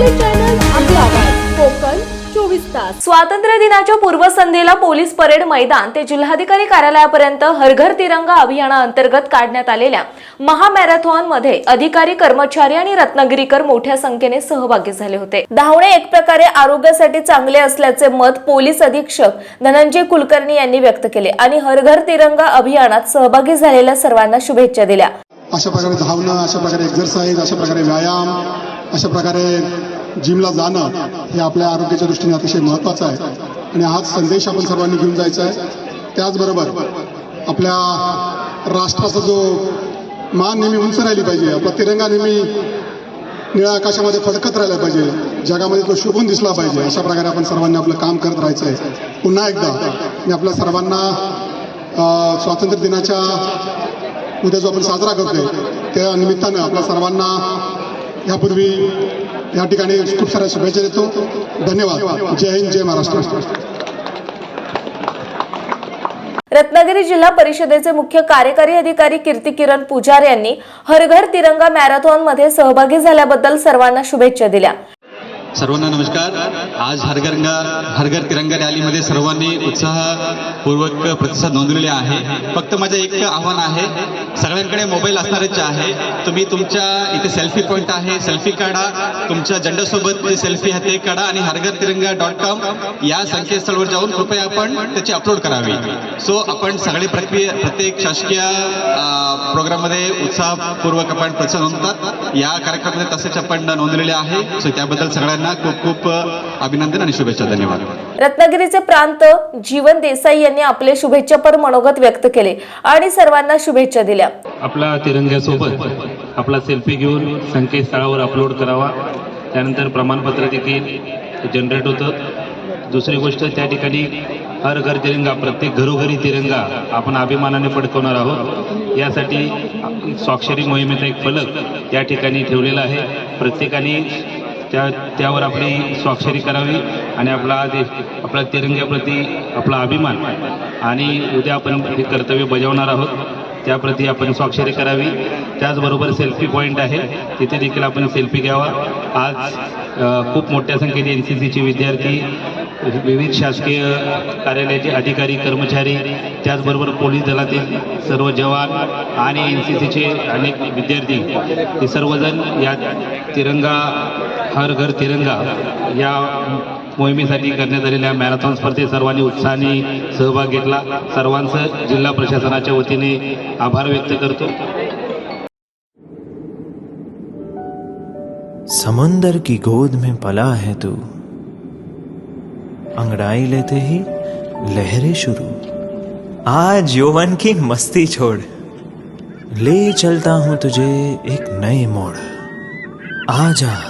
आपले चॅनल आपला कोकण चोवीस तास. स्वातंत्र्य दिनाच्या पूर्वसंध्येला पोलीस परेड मैदान ते जिल्हाधिकारी कार्यालयापर्यंत हरघर तिरंगा अभियानाअंतर्गत काढण्यात आलेल्या महामॅरेथॉनमध्ये अधिकारी कर्मचारी आणि रत्नागिरीकर मोठ्या संख्येने सहभागी झाले होते. धावणे एक प्रकारे आरोग्यासाठी चांगले असल्याचे मत पोलीस अधीक्षक धनंजय कुलकर्णी यांनी व्यक्त केले आणि हरघर तिरंगा अभियानात सहभागी झालेल्या सर्वांना शुभेच्छा दिल्या. अशा प्रकारे धावणं अशा प्रकारे एक्झरसाईज अशा प्रकारे व्यायाम अशा प्रकारे जिमला जाणं हे आपल्या आरोग्याच्या दृष्टीने अतिशय महत्त्वाचं आहे. आणि हाच संदेश आपण सर्वांनी घेऊन जायचा आहे. त्याचबरोबर आपल्या राष्ट्राचा जो मान नेहमी उंच राहिली पाहिजे आपला तिरंगा नेहमी निळ्या आकाशामध्ये फडकत राहिला पाहिजे जगामध्ये तो शोभून दिसला पाहिजे अशा प्रकारे आपण सर्वांनी आपलं काम करत राहायचं आहे. पुन्हा एकदा मी आपल्या सर्वांना स्वातंत्र्य दिनाच्या उद्या जो आपण साजरा करतोय. त्या निमित्तानं आपल्या सर्वांना यापूर्वी या ठिकाणी खूप साऱ्या शुभेच्छा देतो. धन्यवाद. जय हिंद जय महाराष्ट्र. रत्नागिरी जिल्हा परिषदेचे मुख्य कार्यकारी अधिकारी कीर्ती किरण पुजार यांनी हरघर तिरंगा मॅरेथॉनमध्ये सहभागी झाल्याबद्दल सर्वांना शुभेच्छा दिल्या. सर्वांना नमस्कार. आज हरगरंगा हरगर तिरंगा रॅलीमध्ये सर्वांनी उत्साहपूर्वक प्रतिसाद नोंदलेले आहे. फक्त माझं एक आव्हान आहे सगळ्यांकडे मोबाईल असणारच आहे. तुम्ही तुमच्या इथे सेल्फी पॉईंट आहे सेल्फी काढा. तुमच्या झेंड्यासोबत सेल्फी आहे ते काढा आणि हरगर तिरंगा डॉट कॉम या संकेतस्थळावर जाऊन कृपया आपण त्याची अपलोड करावी. सो आपण सगळे प्रक्रिया प्रत्येक शासकीय प्रोग्राममध्ये उत्साहपूर्वक आपण प्रतिसाद नोंदतात. या कार्यक्रमामध्ये तसेच आपण नोंदलेले आहे. सो त्याबद्दल सगळ्यांना खूप खूप अभिनंदन आणि शुभेच्छा धन्यवाद. रत्नागिरीचे प्रांत जीवन देसाई यांनी आपले शुभेच्छापर मनोगत व्यक्त केले आणि सर्वांना शुभेच्छा दिल्या. आपला तिरंग्यासोबत आपला सेल्फी घेऊन संकेतस्थळावर अपलोड करावा. त्यानंतर प्रमाणपत्र देखील जनरेट होतं. दुसरी गोष्ट त्या ठिकाणी हर घर तिरंगा प्रत्येक घरोघरी तिरंगा आपण अभिमानाने फडकवणार आहोत. यासाठी स्वाक्षरी मोहिमेचा एक फलक या ठिकाणी ठेवलेला आहे. प्रत्येकाने त्या त्यावर आपली स्वाक्षरी करावी आणि आपला देश आपला तिरंग्याप्रती आपला अभिमान आणि उद्या आपण हे कर्तव्य बजावणार आहोत. त्याप्रती आपण स्वाक्षरी करावी. त्याचबरोबर सेल्फी पॉईंट आहे. तिथे देखील आपण सेल्फी घ्यावा. आज खूप मोठ्या संख्येने एन सी सीचे विद्यार्थी विविध शासकीय कार्यालयाचे अधिकारी कर्मचारी त्याचबरोबर पोलीस दलातील सर्व जवान आणि एन सी सीचे अनेक विद्यार्थी हे सर्वजण या तिरंगा हर घर तिरंगा या मोहिमेसाठी करण्यात आलेल्या मॅरेथॉन स्पर्धेत सर्वांनी उत्साहाने सहभाग घेतला. जिल्हा प्रशासनाच्या वतीने आभार व्यक्त करतो. समंदर की गोद में पला है तू। अंगड़ाई लेते ही लहरें शुरू। आज यौवन की मस्ती छोड़। ले चलता हूँ तुझे एक नए मोड़। आ जा